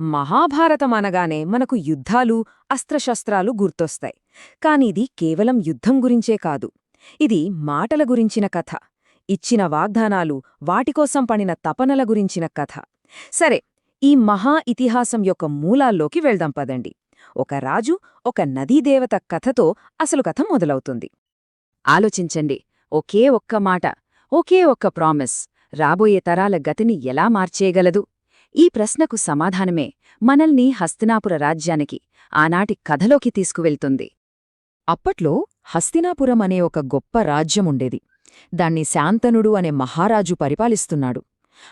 మహాభారతం అనగానే మనకు యుద్ధాలు అస్త్రశస్త్రాలు గుర్తొస్తాయి. కానిది కేవలం యుద్ధం గురించే కాదు. ఇది మాటల గురించిన కథ. ఇచ్చిన వాగ్దానాలు వాటికోసం పడిన తపనల గురించిన కథ. సరే ఈ మహా ఇతిహాసం యొక్క మూలాల్లోకి వెళ్దాం పదండి. ఒక రాజు ఒక నదీదేవత కథతో అసలు కథ మొదలవుతుంది. ఆలోచించండి. ఒకే ఒక్క మాట ఒకే ఒక్క ప్రామిస్. రాబోయే తరాల గతిని ఎలా మార్చేయగలదు? ఈ ప్రశ్నకు సమాధానమే మనల్ని హస్తినాపుర రాజ్యానికి ఆనాటి కథలోకి తీసుకువెళ్తుంది. అప్పట్లో హస్తినాపురం అనే ఒక గొప్ప రాజ్యముండేది. దాన్ని శాంతనుడు అనే మహారాజు పరిపాలిస్తున్నాడు.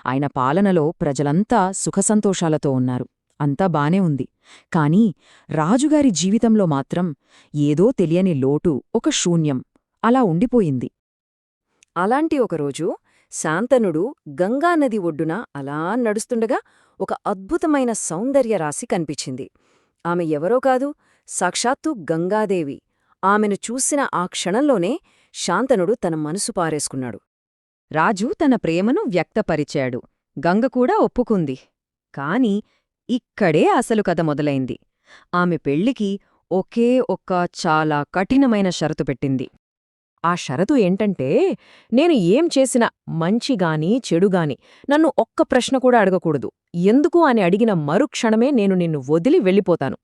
ఆయన పాలనలో ప్రజలంతా సుఖసంతోషాలతో ఉన్నారు. అంతా బానే ఉంది. కాని రాజుగారి జీవితంలో మాత్రం ఏదో తెలియని లోటు ఒక శూన్యం అలా ఉండిపోయింది. అలాంటి ఒకరోజు శాంతనుడు గంగానది ఒడ్డున అలా నడుస్తుండగా ఒక అద్భుతమైన సౌందర్యరాశి కనిపించింది. ఆమె ఎవరో కాదు సాక్షాత్తు గంగాదేవి. ఆమెను చూసిన ఆ క్షణంలోనే శాంతనుడు తన మనసు పారేసుకున్నాడు. రాజు తన ప్రేమను వ్యక్తపరిచాడు. గంగ కూడా ఒప్పుకుంది. కాని ఇక్కడే అసలు కథ మొదలైంది. ఆమె పెళ్ళికి ఒకే ఒక్క చాలా కఠినమైన షరతు పెట్టింది. ఆ షరతు ఏంటంటే నేను ఏం చేసినా మంచిగాని చెడుగాని నన్ను ఒక్క ప్రశ్న కూడా అడగకూడదు. ఎందుకు అని అడిగిన మరుక్షణమే నేను నిన్ను వదిలి వెళ్ళిపోతాను.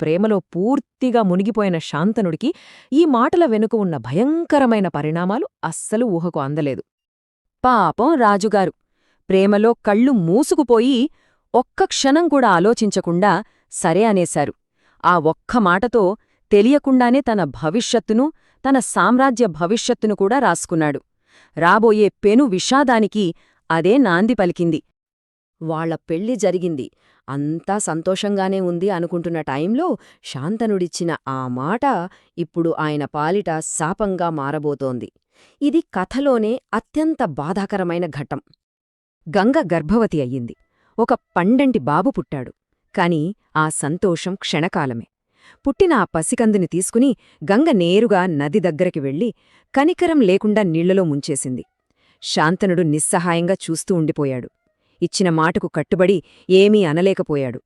ప్రేమలో పూర్తిగా మునిగిపోయిన శాంతనుడికి ఈ మాటల వెనుక ఉన్న భయంకరమైన పరిణామాలు అస్సలు ఊహకు అందలేదు. పాపం రాజుగారు. ప్రేమలో కళ్ళు మూసుకుపోయి ఒక్క క్షణం కూడా ఆలోచించకుండా సరే అనేశారు. ఆ ఒక్క మాటతో తెలియకుండానే తన భవిష్యత్తును తన సామ్రాజ్య భవిష్యత్తును కూడా రాసుకున్నాడు. రాబోయే పెను విషాదానికి అదే నాంది పలికింది. వాళ్ళ పెళ్ళి జరిగింది. అంతా సంతోషంగానే ఉంది అనుకుంటున్న టైంలో శాంతనుడిచ్చిన ఆ మాట ఇప్పుడు ఆయన పాలిట శాపంగా మారబోతోంది. ఇది కథలోనే అత్యంత బాధాకరమైన ఘట్టం. గంగ గర్భవతి అయ్యింది. ఒక పండంటి బాబు పుట్టాడు. కాని ఆ సంతోషం క్షణకాలమే. పుట్టిన ఆ పసికందుని తీసుకుని గంగ నేరుగా నది దగ్గరికి వెళ్ళి కనికరం లేకుండా నీళ్ళలో ముంచేసింది. శాంతనుడు నిస్సహాయంగా చూస్తూ ఉండిపోయాడు. ఇచ్చిన మాటకు కట్టుబడి ఏమీ అనలేకపోయాడు.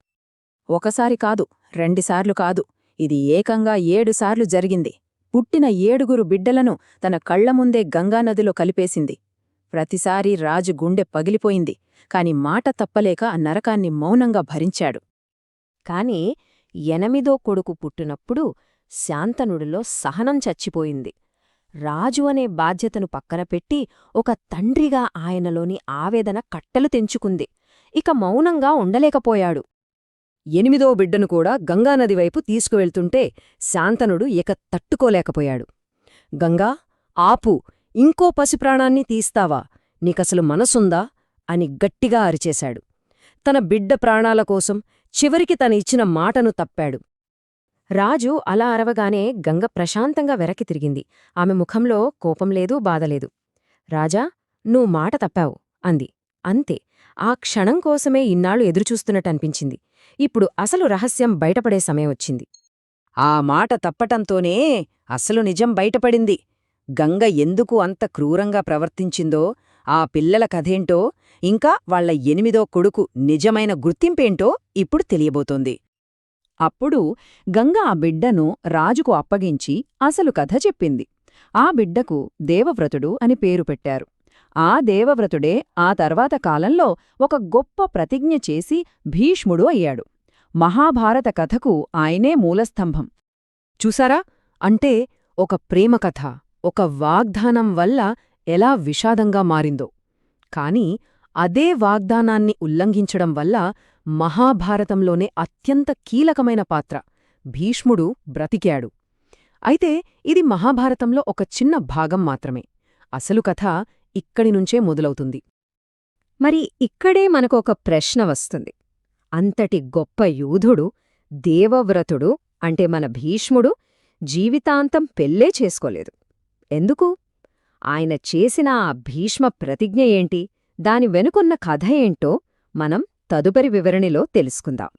ఒకసారి కాదు రెండిసార్లు కాదు ఇది ఏకంగా ఏడుసార్లు జరిగింది. పుట్టిన ఏడుగురు బిడ్డలను తన కళ్ళముందే గంగానదిలో కలిపేసింది. ప్రతిసారీ రాజు గుండె పగిలిపోయింది కాని మాట తప్పలేక ఆ నరకాన్ని మౌనంగా భరించాడు. కాని ఎనమిదో కొడుకు పుట్టినప్పుడు శాంతనుడిలో సహనం చచ్చిపోయింది. రాజు అనే బాధ్యతను పక్కన పెట్టి ఒక తండ్రిగా ఆయనలోని ఆవేదన కట్టలు తెంచుకుంది. ఇక మౌనంగా ఉండలేకపోయాడు. ఎనిమిదో బిడ్డను కూడా గంగానది వైపు తీసుకువెళ్తుంటే శాంతనుడు ఇక తట్టుకోలేకపోయాడు. గంగా ఆపు ఇంకో పసిప్రాణాన్ని తీస్తావా? నీకసలు మనసుందా? అని గట్టిగా అరిచేశాడు. తన బిడ్డ ప్రాణాల కోసం చివరికి తనిచ్చిన మాటను తప్పాడు. రాజు అలా అరవగానే గంగ ప్రశాంతంగా వెరకి తిరిగింది. ఆమె ముఖంలో కోపం లేదు బాధలేదు రాజా నువ్వు మాట తప్పావు అంది. అంతే. ఆ క్షణం కోసమే ఇన్నాళ్ళు ఎదురుచూస్తున్నట్టనిపించింది. ఇప్పుడు అసలు రహస్యం బయటపడే సమయం వచ్చింది. ఆ మాట తప్పటంతోనే అసలు నిజం బయటపడింది. గంగ ఎందుకు అంత క్రూరంగా ప్రవర్తించిందో ఆ పిల్లల కథేంటో ఇంకా వాళ్ళ ఎనిమిదో కొడుకు నిజమైన గుర్తింపేంటో ఇప్పుడు తెలియబోతోంది. అప్పుడు గంగ ఆ బిడ్డను రాజుకు అప్పగించి అసలు కథ చెప్పింది. ఆ బిడ్డకు దేవవ్రతుడు అని పేరు పెట్టారు. ఆ దేవవ్రతుడే ఆ తర్వాత కాలంలో ఒక గొప్ప ప్రతిజ్ఞ చేసి భీష్ముడు అయ్యాడు. మహాభారత కథకు ఆయనే మూలస్తంభం. చూసారా? అంటే ఒక ప్రేమకథ ఒక వాగ్దానం వల్ల ఎలా విషాదంగా మారిందో. కాని అదే వాగ్దానాన్ని ఉల్లంఘించడం వల్ల మహాభారతంలోనే అత్యంత కీలకమైన పాత్ర. భీష్ముడు బ్రతికాడు. అయితే ఇది మహాభారతంలో ఒక చిన్న భాగం మాత్రమే. అసలు కథ ఇక్కడి నుంచే మొదలవుతుంది. మరి ఇక్కడే మనకు ఒక ప్రశ్న వస్తుంది. అంతటి గొప్ప యూధుడు దేవవ్రతుడు అంటే మన భీష్ముడు జీవితాంతం పెళ్ళే చేసుకోలేదు. ఎందుకు? ఆయన చేసిన ఆ భీష్మ ప్రతిజ్ఞ ఏంటి? దాని వెనుకున్న కథ ఏంటో మనం తదుపరి వివరణలో తెలుసుకుందాం.